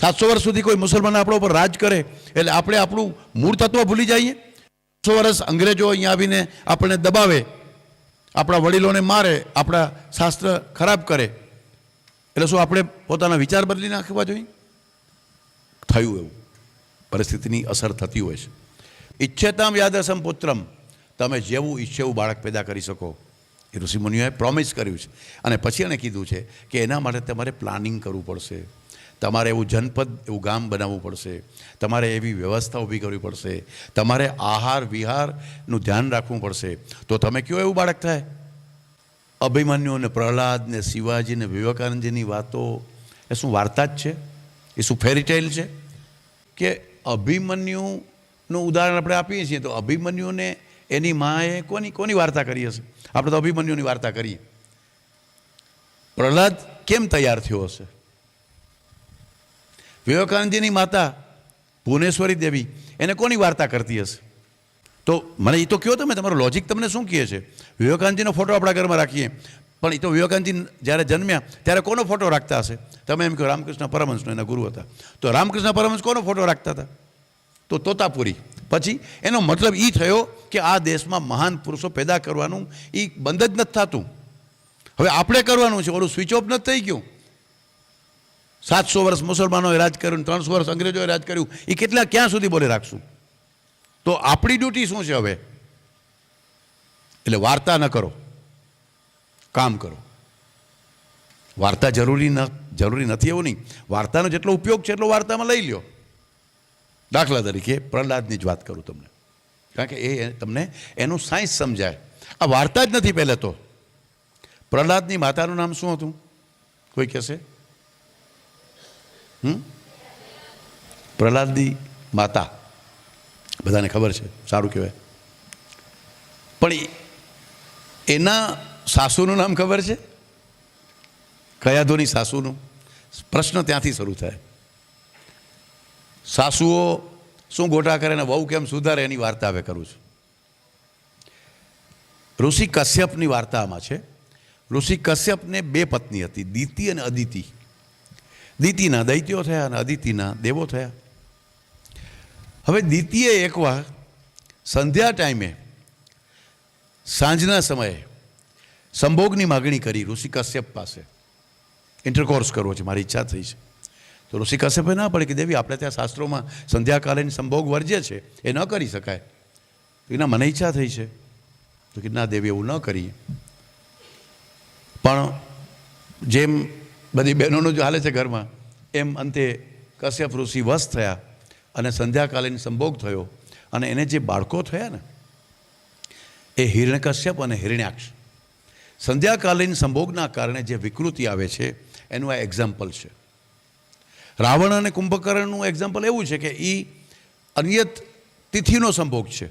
સાતસો વર્ષ સુધી કોઈ મુસલમાન આપણા ઉપર રાજ કરે, એટલે આપણે આપણું મૂળ તત્વ ભૂલી જઈએ. સો વર્ષ અંગ્રેજો અહીંયા આવીને આપણને દબાવે, આપણા વડીલોને મારે, આપણા શાસ્ત્ર ખરાબ કરે. એટલે શું આપણે પોતાના વિચાર બદલી નાખવા જોઈએ? થયું એવું. પરિસ્થિતિની અસર થતી હોય છે. ઈચ્છેતામ યાદસમ પુત્રમ. તમે જેવું ઈચ્છે એવું બાળક પેદા કરી શકો. એ ઋષિમુનિઓએ પ્રોમિસ કર્યું છે. અને પછી એણે કીધું છે કે એના માટે તમારે પ્લાનિંગ કરવું પડશે. તમારે એવું જનપદ, એવું ગામ બનાવવું પડશે. તમારે એવી વ્યવસ્થા ઊભી કરવી પડશે. તમારે આહાર, વિહારનું ધ્યાન રાખવું પડશે. તો તમે કયો એવું બાળક થાય? અભિમન્યુ ને પ્રહલાદ ને શિવાજી ને વિવેકાનંદજીની વાતો, એ શું વાર્તા જ છે? એ શું ફેરીટેલ છે? કે અભિમન્યુનું ઉદાહરણ આપણે આપીએ છીએ, તો અભિમન્યુને એની માએ કોની કોની વાર્તા કરી હશે? આપણે તો અભિમન્યુની વાર્તા કરીએ. પ્રહલાદ કેમ તૈયાર થયો હશે? વિવેકાનંદજીની માતા ભુવનેશ્વરી દેવી એને કોની વાર્તા કરતી હશે? તો મને એ તો કહો તમે, તમારું લોજિક તમને શું કહે છે? વિવેકાનંદજીનો ફોટો આપણા ઘરમાં રાખીએ. પણ એ તો વિવેકાનંદજી જ્યારે જન્મ્યા ત્યારે કોનો ફોટો રાખતા હશે? તમે એમ કહો રામકૃષ્ણ પરમહંસનો એના ગુરુ હતા. તો રામકૃષ્ણ પરમહંસ કોનો ફોટો રાખતા હતા? તો તોતાપુરી. પછી એનો મતલબ એ થયો કે આ દેશમાં મહાન પુરુષો પેદા કરવાનું એ બંધ જ નથી થતું. હવે આપણે કરવાનું છે, ઓલું સ્વિચ ઓફ નથી થઈ ગયું. સાતસો વર્ષ મુસલમાનોએ રાજ કર્યું ત્રણસો વર્ષ અંગ્રેજોએ રાજ કર્યું એ કેટલા ક્યાં સુધી બોલે રાખશું? તો આપણી ડ્યુટી શું છે હવે? એટલે વાર્તા ન કરો, કામ કરો. વાર્તા જરૂરી ન, જરૂરી નથી એવું નહીં. વાર્તાનો જેટલો ઉપયોગ છે એટલો વાર્તામાં લઈ લ્યો. દાખલા તરીકે પ્રહલાદની જ વાત કરું તમને. કારણ કે એ તમને એનું સાયન્સ સમજાય. આ વાર્તા જ નથી પહેલે તો. પ્રહલાદની માતાનું નામ શું હતું? કોઈ કહેશે? પ્રહલાદની માતા. બધાને ખબર છે, સારું કહેવાય. પણ એના સાસુનું નામ ખબર છે? કયાધોની સાસુનું? પ્રશ્ન ત્યાંથી શરૂ થાય. સાસુઓ શું ગોટા કરે ને વહુ કેમ સુધારે એની વાર્તા હવે કરું છું. ઋષિ કશ્યપની વાર્તામાં છે, ઋષિ કશ્યપને બે પત્ની હતી, દિતિ અને અદિતિ. દિતિના દૈત્યો થયા અને અદિતિના દેવો થયા. હવે દિતિએ એકવાર સંધ્યા ટાઈમે સાંજના સમયે સંભોગની માગણી કરી ઋષિ કશ્યપ પાસે. ઇન્ટરકોર્સ કરવો છે, મારી ઈચ્છા થઈ છે. તો ઋષિ કશ્યપે ના પડે કે દેવી, આપણે ત્યાં શાસ્ત્રોમાં સંધ્યાકાલીન સંભોગ વર્જ્ય છે, એ ન કરી શકાય. તો એના મને ઈચ્છા થઈ છે. તો કે ના દેવી, એવું ન કરીએ. પણ જેમ બધી બહેનોનું જ હાલે છે ઘરમાં. એમ અંતે કશ્યપ ઋષિ વશ થયા અને સંધ્યાકાલીન સંભોગ થયો. અને એને જે બાળકો થયા ને, એ હિરણ્યકશ્યપ અને હિરણ્યાક્ષ. સંધ્યાકાલીન સંભોગના કારણે જે વિકૃતિ આવે છે, એનું આ એક્ઝામ્પલ છે. રાવણ અને કુંભકર્ણનું એક્ઝામ્પલ એવું છે કે એ અનિયત તિથિનો સંભોગ છે.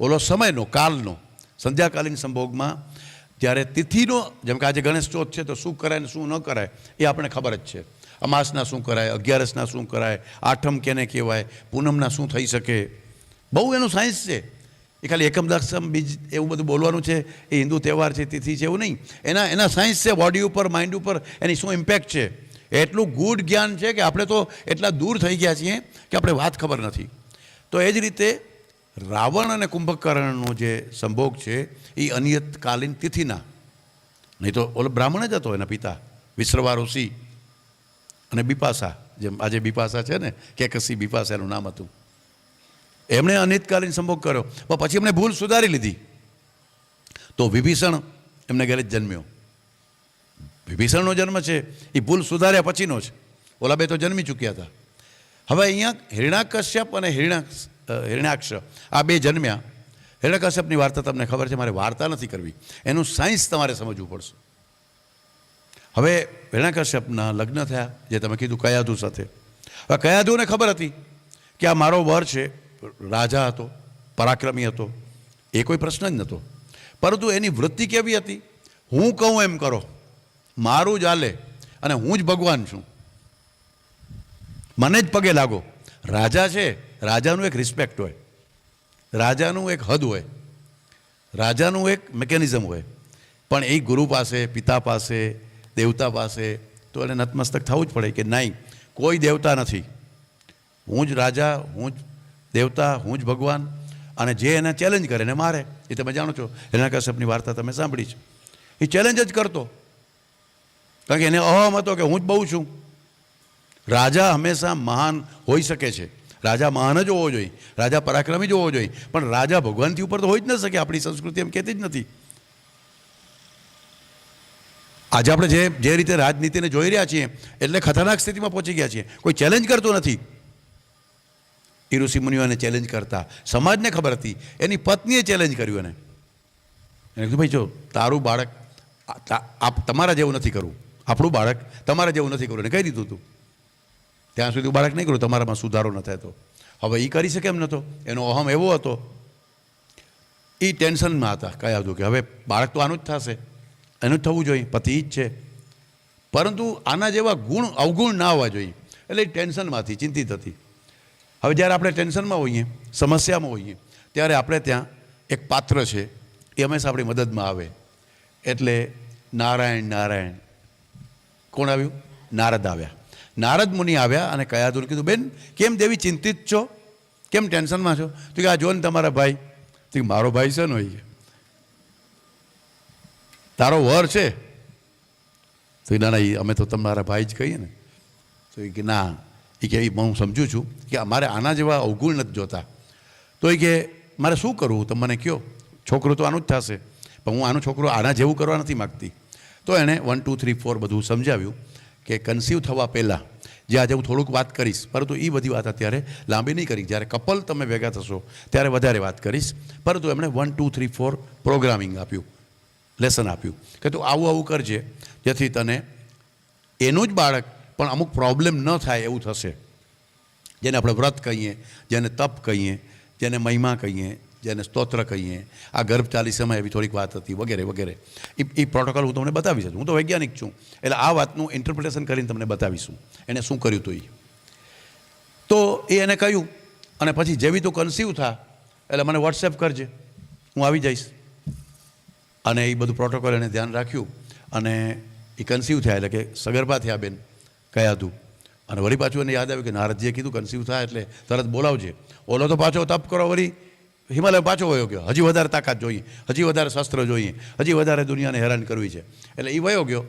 ઓલો સમયનો, કાલનો, સંધ્યાકાલીન સંભોગમાં જ્યારે તિથિનો, જેમ કે આજે ગણેશ ચોથ છે, તો શું કરાય ને શું ન કરાય, એ આપણે ખબર જ છે. અમાસના શું કરાય, અગિયારસના શું કરાય, આઠમ કેને કહેવાય, પૂનમના શું થઈ શકે. બહુ એનું સાયન્સ છે. એ ખાલી એકમ દક્ષમ બીજ એવું બધું બોલવાનું છે. એ હિન્દુ તહેવાર છે, તિથિ છે, એવું નહીં. એના એના સાયન્સ છે, બોડી ઉપર, માઇન્ડ ઉપર, એની શું ઇમ્પેક્ટ છે? એટલું ગુડ જ્ઞાન છે કે આપણે તો એટલા દૂર થઈ ગયા છીએ કે આપણે વાત ખબર નથી. તો એ જ રીતે રાવણ અને કુંભકર્ણનો જે સંભોગ છે એ અનિયતકાલીન તિથિના. નહીં તો ઓલો બ્રાહ્મણ જ હતો એના પિતા વિશ્રવા ઋષિ અને બિપાસા જેમ આજે બિપાસા છે ને કે કસી બિપાસા એનું નામ હતું. એમણે અનિતકાલીન સંભોગ કર્યો. પણ પછી એમણે ભૂલ સુધારી લીધી. તો વિભીષણ એમને ઘરે જ જન્મ્યો. વિભીષણનો જન્મ છે એ ભૂલ સુધાર્યા પછીનો છે ઓલા બે તો જન્મી ચૂક્યા હતા. હવે અહીંયા હિરણાકશ્યપ અને હિરણાક્ષ અ, હિરણાક્ષ આ બે જન્મ્યા. હિરણ્યકશ્યપની વાર્તા તમને ખબર છે, મારે વાર્તા નથી કરવી. એનું સાયન્સ તમારે સમજવું પડશે. હવે હિરણ્યકશ્યપના લગ્ન થયા, જે તમે કીધું કયાધુ સાથે. હવે કયાધુને ખબર હતી કે આ મારો વર છે, રાજા હતો, પરાક્રમી હતો, એ કોઈ પ્રશ્ન જ નહોતો. પરંતુ એની વૃત્તિ કેવી હતી? હું કહું એમ કરો. મારું જ આલે અને હું જ ભગવાન છું. મને જ પગે લાગો. રાજા છે રાજાનું એક રિસ્પેક્ટ હોય. રાજાનું એક હદ હોય. રાજાનું એક મિકેનિઝમ હોય. પણ એ ગુરુ પાસે, પિતા પાસે, દેવતા પાસે તો એને નતમસ્તક થવું જ પડે કે નહીં, કોઈ દેવતા નથી. હું જ રાજા, હું જ દેવતા, હું જ ભગવાન અને જે એને ચેલેન્જ કરે, એને મારે. એ તમે જાણો છો એના કશ્યપની વાર્તા તમે સાંભળી છે. એ ચેલેન્જ જ કરતો. કારણ કે એને અહમ હતો કે હું જ બહુ છું. રાજા હંમેશા મહાન હોઈ શકે છે. રાજા મહાન જ હોવો જોઈએ. રાજા પરાક્રમી જ હોવો જોઈએ. પણ રાજા ભગવાનથી ઉપર તો હોઈ જ ન શકે. આપણી સંસ્કૃતિ એમ કહેતી જ નથી. આજે આપણે જે જે રીતે રાજનીતિને જોઈ રહ્યા છીએ, એટલે ખતરનાક સ્થિતિમાં પહોંચી ગયા છીએ. કોઈ ચેલેન્જ કરતું નથી. એ મુનિઓને ચેલેન્જ કરતા. સમાજને ખબર હતી. એની પત્નીએ ચેલેન્જ કર્યું એને. એને કીધું, ભાઈ, જો, તારું બાળક તમારા જેવું નથી કરવું. આપણું બાળક તમારા જેવું નથી કરવું. એને કહી દીધું તું ત્યાં સુધી બાળક નહીં કરું, તમારામાં સુધારો ન થતો હવે એ કરી શકે એમ નહોતો. એનો અહમ એવો હતો. એ ટેન્શનમાં હતા. કયા હતું કે હવે બાળક તો આનું જ થશે. એનું જ થવું જોઈએ. પતિ જ છે. પરંતુ આના જેવા ગુણ, અવગુણ ના હોવા જોઈએ. એટલે ટેન્શનમાંથી ચિંતિત હતી. હવે જ્યારે આપણે ટેન્શનમાં હોઈએ, સમસ્યામાં હોઈએ, ત્યારે આપણે ત્યાં એક પાત્ર છે. એ હંમેશા આપણી મદદમાં આવે. એટલે નારાયણ નારાયણ. કોણ આવ્યું? નારદ આવ્યા. નારદ મુનિ આવ્યા અને કયાદુને કીધું, બેન, કેમ દેવી ચિંતિત છો? કેમ ટેન્શનમાં છો? તો કે, આ જો ને તમારા ભાઈ. તો મારો ભાઈ છે ને હોય તારો વર છે? તો ના ના અમે તો તમારા ભાઈ જ કહીએ ને. તો એ કે, ના. એ કે હું સમજુ છું કે અમારે આના જેવા અવગુણ નથી જોતા. તો એ કે, મારે શું કરવું? તમે મને કહો છોકરો તો આનું જ થશે, પણ હું આનો છોકરો આના જેવું કરવા નથી માગતી. તો એણે વન ટુ થ્રી ફોર બધું સમજાવ્યું. કે કન્સીવ થવા પહેલાં. જે આજે હું થોડુંક વાત કરીશ, પરંતુ એ બધી વાત અત્યારે લાંબી નહીં કરી. જ્યારે કપલ તમે ભેગા થશો, ત્યારે વધારે વાત કરીશ. પરંતુ એમણે one two three four programming આપ્યું. લેસન આપ્યું. કે તું આવું આવું કરજે, જેથી તને એનું જ બાળક પણ અમુક પ્રોબ્લેમ ન થાય એવું થશે. જેને આપણે વ્રત કહીએ, જેને તપ કહીએ, જેને મહિમા કહીએ જેને સ્તોત્ર કહીએ. આ ગર્ભ ચાલીસામાં એવી થોડીક વાત હતી, વગેરે વગેરે. એ એ પ્રોટોકોલ હું તમને બતાવીશ હું તો વૈજ્ઞાનિક છું. એટલે આ વાતનું ઇન્ટરપ્રિટેશન કરીને તમને બતાવીશું. એણે શું કર્યું હતું એ તો એ એને કહ્યું, અને પછી જેવી તું કન્સીવ થા, એટલે મને વોટ્સએપ કરજે. હું આવી જઈશ. અને એ બધું પ્રોટોકોલ એને ધ્યાન રાખ્યું. અને એ કન્સીવ થયા, એટલે કે સગર્ભા થયા બેન, કયા હતું અને વળી પાછું એને યાદ આવ્યું કે નારદજીએ કીધું કન્સીવ થાય એટલે તરત બોલાવજે. ઓલો તો પાછો, તપ કરો વળી. હિમાલય પાછો વયો ગયો. હજી વધારે તાકાત જોઈએ. હજી વધારે શસ્ત્ર જોઈએ. હજી વધારે દુનિયાને હેરાન કરવી છે. એટલે એ વયો ગયો.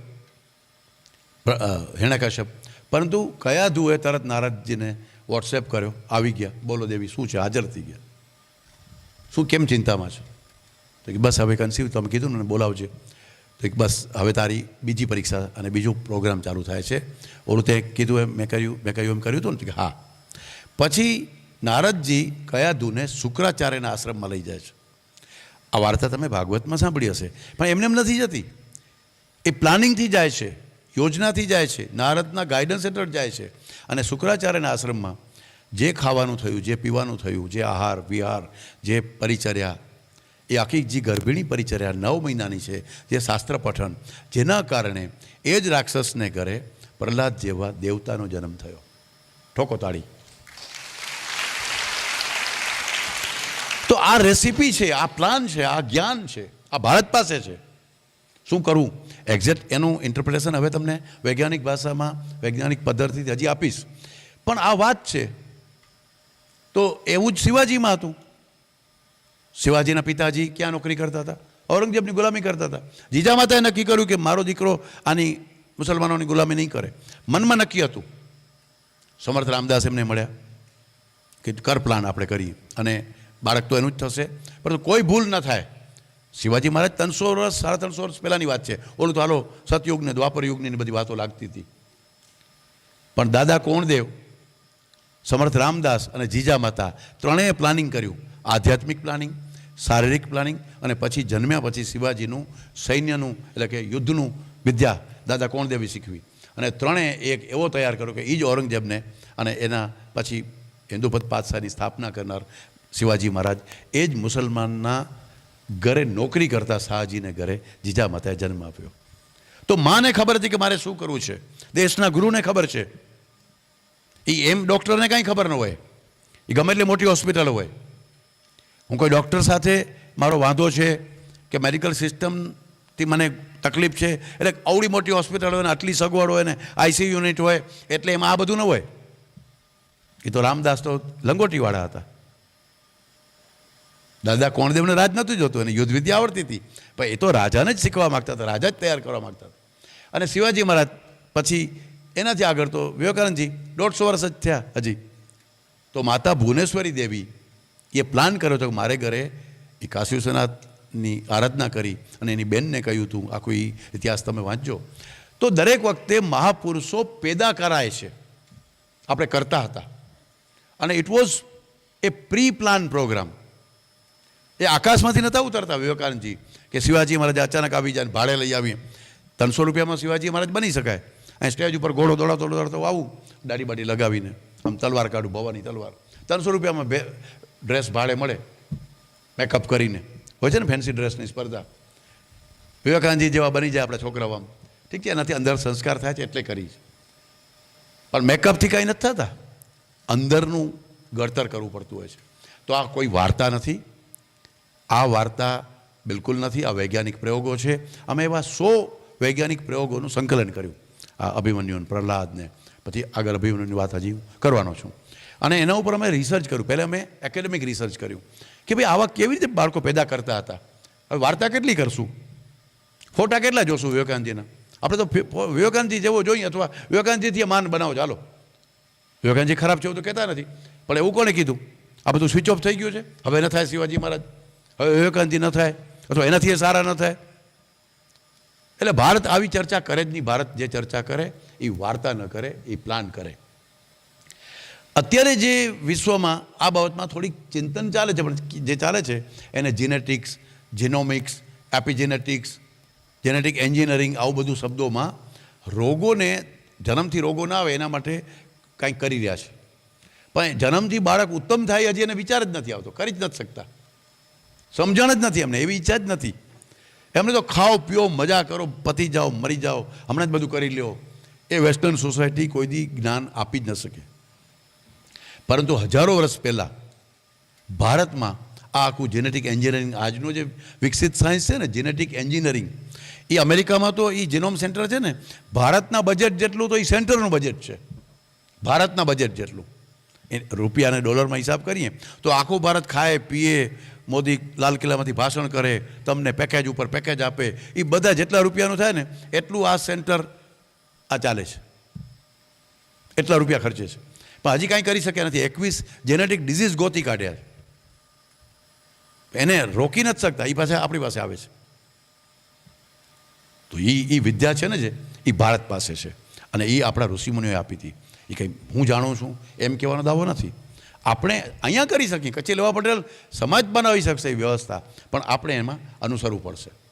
હિરણ્યકશ્યપ પરંતુ કયા ધુએ તરત નારદજીને વોટ્સએપ કર્યો? આવી ગયા. બોલો દેવી, શું છે? હાજર થઈ ગયા. શું કેમ ચિંતામાં છે? તો કે બસ હવે કન્સીવ તમે કીધું ને, બોલાવજે. તો કે બસ હવે તારી બીજી પરીક્ષા અને બીજું પ્રોગ્રામ ચાલુ થાય છે. ઓલું તે કીધું એમ, મેં કર્યું મેં કહ્યું એમ કર્યું હતું ને? કે હા. પછી નારદજી કયાધુને શુક્રાચાર્યના આશ્રમમાં લઈ જાય છે? આ વાર્તા તમે ભાગવતમાં સાંભળી હશે. પણ એમને એમ નથી જતી. એ પ્લાનિંગથી જાય છે, યોજનાથી જાય છે, નારદના ગાઈડન્સ હેઠળ જાય છે અને શુક્રાચાર્યના આશ્રમમાં જે ખાવાનું થયું, જે પીવાનું થયું, જે આહાર, વિહાર, જે પરિચર્યા, એ આખી જે ગર્ભિણી પરિચર્યા નવ મહિનાની છે, જે શાસ્ત્ર પઠન, જેના કારણે એ જ રાક્ષસને ઘરે પ્રહલાદ જેવા દેવતાનો જન્મ થયો. ઠોકો તાળી. આ રેસીપી છે, આ પ્લાન છે, આ જ્ઞાન છે, આ ભારત પાસે છે. શું કરવું એક્ઝેક્ટ એનું ઇન્ટરપ્રિટેશન હવે તમને વૈજ્ઞાનિક ભાષામાં, વૈજ્ઞાનિક પદ્ધતિથી હજી આપીશ. પણ આ વાત છે. તો એવું જ શિવાજીમાં હતું. શિવાજીના પિતાજી ક્યાં નોકરી કરતા હતા? ઔરંગઝેબની ગુલામી કરતા હતા. જીજા માતાએ નક્કી કર્યું કે મારો દીકરો આની મુસલમાનોની ગુલામી નહીં કરે. મનમાં નક્કી હતું. સમર્થ રામદાસ એમને મળ્યા કે કર પ્લાન આપણે કરીએ. અને બાળક તો એનું જ થશે. પરંતુ કોઈ ભૂલ ન થાય. શિવાજી મહારાજ ત્રણસો વર્ષ, સાડા ત્રણસો વર્ષ પહેલાંની વાત છે. ઓલું તો હાલો સતયુગને દ્વાપર યુગની બધી વાતો લાગતી હતી. પણ દાદા કોણદેવ, સમર્થ રામદાસ અને જીજા માતા ત્રણેય પ્લાનિંગ કર્યું. આધ્યાત્મિક પ્લાનિંગ, શારીરિક પ્લાનિંગ અને પછી જન્મ્યા પછી શિવાજીનું સૈન્યનું એટલે કે યુદ્ધનું વિદ્યા દાદા કોણદેવી શીખવી. અને ત્રણેય એક એવો તૈયાર કર્યો કે એ જ ઔરંગઝેબને અને એના પછી હિન્દુપદ પાતશાહની સ્થાપના કરનાર શિવાજી મહારાજ, એ જ મુસલમાનના ઘરે નોકરી કરતા શાહજીને ઘરે જીજા માતાએ જન્મ આપ્યો. તો માને ખબર હતી કે મારે શું કરવું છે? દેશના ગુરુને ખબર છે. એ એમ ડૉક્ટરને કાંઈ ખબર ન હોય. એ ગમે એટલી મોટી હોસ્પિટલ હોય. હું કોઈ ડૉક્ટર સાથે મારો વાંધો છે કે મેડિકલ સિસ્ટમથી મને તકલીફ છે? એટલે અવડી મોટી હોસ્પિટલ હોય ને, આટલી સગવડ હોય ને આઈસી યુનિટ હોય, એટલે એમાં આ બધું ન હોય. એ તો રામદાસ તો લંગોટીવાળા હતા. દાદા કોણદેવને રાજ નહોતું જોતું એને યુદ્ધ વિદ્યા આવડતી હતી. પણ એ તો રાજાને જ શીખવા માગતા હતા, રાજા જ તૈયાર કરવા માગતા હતા. અને શિવાજી મહારાજ પછી એનાથી આગળ તો વિવેકાનંદજી દોઢસો વર્ષ જ થયા હજી. તો માતા ભુવનેશ્વરી દેવી એ પ્લાન કર્યો હતો કે મારે ઘરે એ કાશી આરાધના કરી અને એની બેનને કહ્યું હતું આખું એ ઇતિહાસ તમે વાંચજો. તો દરેક વખતે મહાપુરુષો પેદા કરાય છે. આપણે કરતા હતા. અને it was a pre plan program એ આકાશમાંથી નહોતા ઉતરતા વિવેકાનંદજી, કે શિવાજી મહારાજ અચાનક આવી જાય ભાડે લઈ આવીએ. ત્રણસો રૂપિયામાં શિવાજી મહારાજ બની શકાય. અહીં સ્ટેજ ઉપર ઘોડો દોડાતો દોડાતો આવું, દાઢી બાડી લગાવીને, આમ તલવાર કાઢું, ભવાની તલવાર. ત્રણસો રૂપિયામાં ભે ડ્રેસ ભાડે મળે મેકઅપ કરીને. હોય છે ને ફેન્સી ડ્રેસની સ્પર્ધા. વિવેકાનંદજી જેવા બની જાય આપણા છોકરાઓ આમ. ઠીક છે, એનાથી અંદર સંસ્કાર થાય છે એટલે કરી પણ મેકઅપથી કાંઈ નથી થતા. અંદરનું ઘડતર કરવું પડતું હોય છે. તો આ કોઈ વાર્તા નથી. આ વાર્તા બિલકુલ નથી, આ વૈજ્ઞાનિક પ્રયોગો છે. અમે એવા સો વૈજ્ઞાનિક પ્રયોગોનું સંકલન કર્યું. આ અભિમન્યુ પ્રહલાદને. પછી આગળ અભિમન્યુની વાત હજી કરવાનો છું. અને એના ઉપર અમે રિસર્ચ કર્યું. પહેલાં અમે એકેડેમિક રિસર્ચ કર્યું. કે ભાઈ આવા કેવી રીતે બાળકો પેદા કરતા હતા? હવે વાર્તા કેટલી કરશું? ફોટા કેટલા જોશું વિવેકાનંદજીના? આપણે તો વિવેકાનંદજી જેવો જોઈએ અથવા વિવેકાનંદજીથી માન બનાવો. ચાલો. વિવેકાનંદજી ખરાબ છે એવું તો કહેતા નથી. પણ એવું કોણે કીધું? આ બધું સ્વિચ ઓફ થઈ ગયું છે? હવે ન થાય શિવાજી મહારાજ? હવે વિવેકાનંદજી ન થાય, અથવા એનાથી એ સારા ન થાય. એટલે ભારત આવી ચર્ચા કરે જ નહીં. ભારત જે ચર્ચા કરે, એ વાર્તા ન કરે, એ પ્લાન કરે. અત્યારે જે વિશ્વમાં આ બાબતમાં થોડીક ચિંતન ચાલે છે, પણ જે ચાલે છે, એને genetics genomics epigenetics genetic engineering આવું બધું શબ્દોમાં રોગોને, જન્મથી રોગો ના આવે એના માટે કંઈક કરી રહ્યા છે. પણ જન્મથી બાળક ઉત્તમ થાય હજી એને વિચાર જ નથી આવતો. કરી જ નથી શકતા. સમજણ જ નથી એમને એવી ઈચ્છા જ નથી. એમને તો ખાઓ, પીઓ, મજા કરો, પતી જાઓ, મરી જાઓ. હમણાં જ બધું કરી લ્યો. એ વેસ્ટર્ન સોસાયટી કોઈ દી જ્ઞાન આપી જ ન શકે. પરંતુ હજારો વર્ષ પહેલાં ભારતમાં આ આખું જેનેટિક એન્જિનિયરિંગ આજનું જે વિકસિત સાયન્સ છે ને જેનેટિક એન્જિનિયરિંગ એ અમેરિકામાં તો એ જીનોમ સેન્ટર છે ને, ભારતના બજેટ જેટલું તો એ સેન્ટરનું બજેટ છે. ભારતના બજેટ જેટલું. રૂપિયા અને ડોલરમાં હિસાબ કરીએ, તો આખું ભારત ખાય, પીએ મોદી લાલ કિલ્લામાંથી ભાષણ કરે, તમને પેકેજ ઉપર પેકેજ આપે એ બધા જેટલા રૂપિયાનું થાય ને, એટલું આ સેન્ટર આ ચાલે છે. એટલા રૂપિયા ખર્ચે છે. પણ હજી કાંઈ કરી શક્યા નથી. એકવીસ જેનેટિક ડિઝીઝ ગોતી કાઢ્યા છે. એને રોકી નથી શકતા. એ પાસે આપણી પાસે આવે છે. તો એ એ વિદ્યા છે ને જે એ ભારત પાસે છે. અને એ આપણા ઋષિમુનિઓએ આપી હતી. એ કંઈ હું જાણું છું? એમ કહેવાનો દાવો નથી. આપણે અહીંયા કરી શકીએ. કચ્છી લેવા પટેલ સમાજ બનાવી શકશે એ વ્યવસ્થા. પણ આપણે એમાં અનુસરવું પડશે.